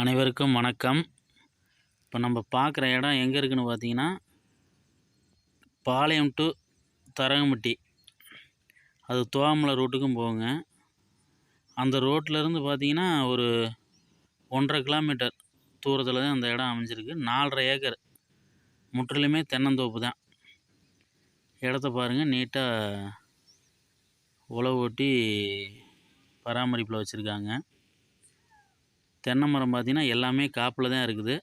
அனைவருக்கும் வணக்கம். இப்போ நம்ம பார்க்குற இடம் எங்கே இருக்குதுன்னு பார்த்தீங்கன்னா பாளையம் டு தரங்கம்பட்டி. அது தோவாமலை ரோட்டுக்கும் போகுங்க. அந்த ரோட்டிலருந்து பார்த்தீங்கன்னா ஒரு ஒன்றரை கிலோமீட்டர் தூரத்தில் தான் அந்த இடம் அமைஞ்சிருக்கு. நாலரை ஏக்கர். முற்றிலுமே தென்னந்தோப்பு தான். இடத்த பாருங்கள் நீட்டாக உழவு ஓட்டி பராமரிப்பில் வச்சுருக்காங்க. தென்னை மரம் பார்த்தீங்கன்னா எல்லாமே காப்பில் தான் இருக்குது.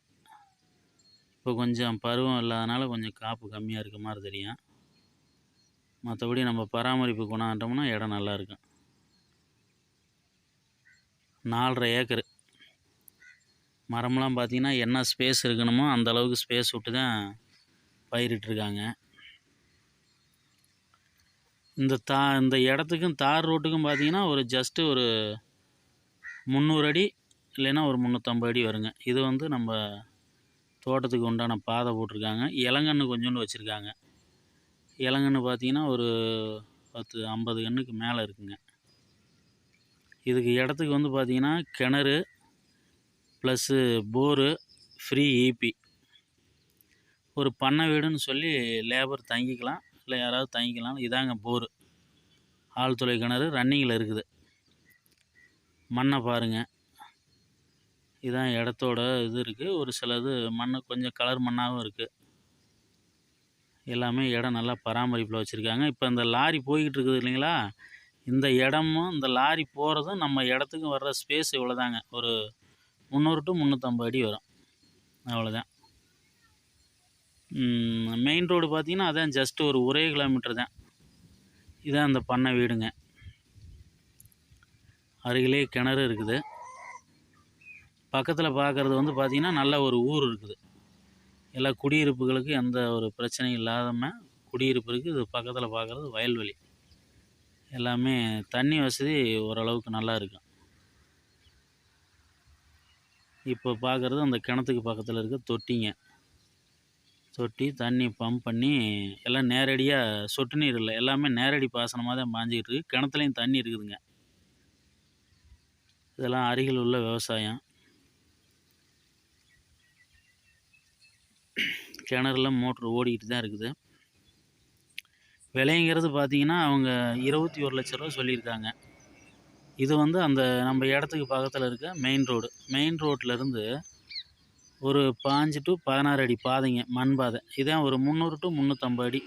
இப்போ கொஞ்சம் பருவம் இல்லாதனால கொஞ்சம் காப்பு கம்மியாக இருக்க மாதிரி தெரியும். மற்றபடி நம்ம பராமரிப்பு கொண்டாண்டோம்னா இடம் நல்லா இருக்கும். நாலரை ஏக்கரு. மரம்லாம் பார்த்தீங்கன்னா என்ன ஸ்பேஸ் இருக்கணுமோ அந்த அளவுக்கு ஸ்பேஸ் விட்டு தான் பயிரிட்டிருக்காங்க இந்த தா இந்த இடத்துக்கும் தார் ரோட்டுக்கும் பார்த்தீங்கன்னா ஒரு ஜஸ்ட்டு ஒரு முந்நூறு அடி இல்லைன்னா ஒரு முந்நூற்றம்பது அடி வருங்க. இது வந்து நம்ம தோட்டத்துக்கு உண்டான பாதை போட்டிருக்காங்க. இளங்கன்று கொஞ்சோண்டு வச்சுருக்காங்க. இளங்கன்று பார்த்தீங்கன்னா ஒரு பத்து ஐம்பது கன்றுக்கு மேலே இருக்குங்க. இதுக்கு இடத்துக்கு வந்து பார்த்திங்கன்னா கிணறு ப்ளஸ்ஸு போரு ஃப்ரீ ஈபி ஒரு பண்ணை வீடுன்னு சொல்லி லேபர் தங்கிக்கலாம். இல்லை யாராவது தங்கிக்கலாம். இதாங்க போரு. ஆழ்துளை கிணறு ரன்னிங்கில் இருக்குது. மண்ணை பாருங்கள் இதான் இடத்தோட இது இருக்குது ஒரு சிலது மண் கொஞ்சம் கலர் மண்ணாகவும் இருக்குது எல்லாமே இடம் நல்லா பராமரிப்பில் வச்சுருக்காங்க. இப்போ இந்த லாரி போய்கிட்டு இருக்குது இல்லைங்களா? இந்த இடமும் இந்த லாரி போகிறதும் நம்ம இடத்துக்கும் வர்ற ஸ்பேஸ் இவ்வளோதாங்க ஒரு முந்நூறு டு முந்நூற்றம்பது அடி வரும். அவ்வளோதான் மெயின் ரோடு பார்த்திங்கன்னா அதான் ஜஸ்ட்டு ஒரு ஒரே கிலோமீட்டர் தான். இதான் அந்த பண்ணை வீடுங்க. அருகிலே கிணறு இருக்குது. பக்கத்தில் பார்க்குறது வந்து பார்த்திங்கன்னா நல்ல ஒரு ஊர் இருக்குது. எல்லா குடியிருப்புகளுக்கு எந்த ஒரு பிரச்சனையும் இல்லாமல் குடியிருப்பு இருக்குது. இது பக்கத்தில் பார்க்குறது வயல்வெளி. எல்லாமே தண்ணி வசதி ஓரளவுக்கு நல்லா இருக்கும் இப்போ பார்க்குறது அந்த கிணத்துக்கு பக்கத்தில் இருக்க தொட்டிங்க. தொட்டி தண்ணி பம்ப் பண்ணி எல்லாம் நேரடியாக சொட்டு நீர் இல்லை. எல்லாமே நேரடி பாசனமாக தான் பாஞ்சிக்கிட்டு இருக்குது கிணத்துலையும் தண்ணி இருக்குதுங்க. இதெல்லாம் அருகில் உள்ள விவசாயம். கிணறுல மோட்ரு ஓடிக்கிட்டு தான் இருக்குது. விலைங்கிறது பார்த்திங்கன்னா அவங்க இருபத்தி ஒரு லட்ச ரூபா சொல்லியிருக்காங்க. இது வந்து அந்த நம்ம இடத்துக்கு பக்கத்தில் இருக்க மெயின் ரோடு மெயின் ரோட்லேருந்து ஒரு பாஞ்சு டு பதினாறு அடி பாதைங்க மண் பாதை. இதான் ஒரு முந்நூறு டு முந்நூற்றம்பது அடி.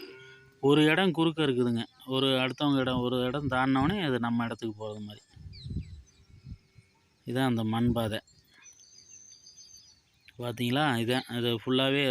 ஒரு இடம் குறுக்க இருக்குதுங்க. ஒரு அடுத்தவங்க இடம் ஒரு இடம் தாண்டினோடனே அது நம்ம இடத்துக்கு போகிறது மாதிரி. இதான் அந்த மண் பாதை. பார்த்தீங்களா இதான் அது ஃபுல்லாகவே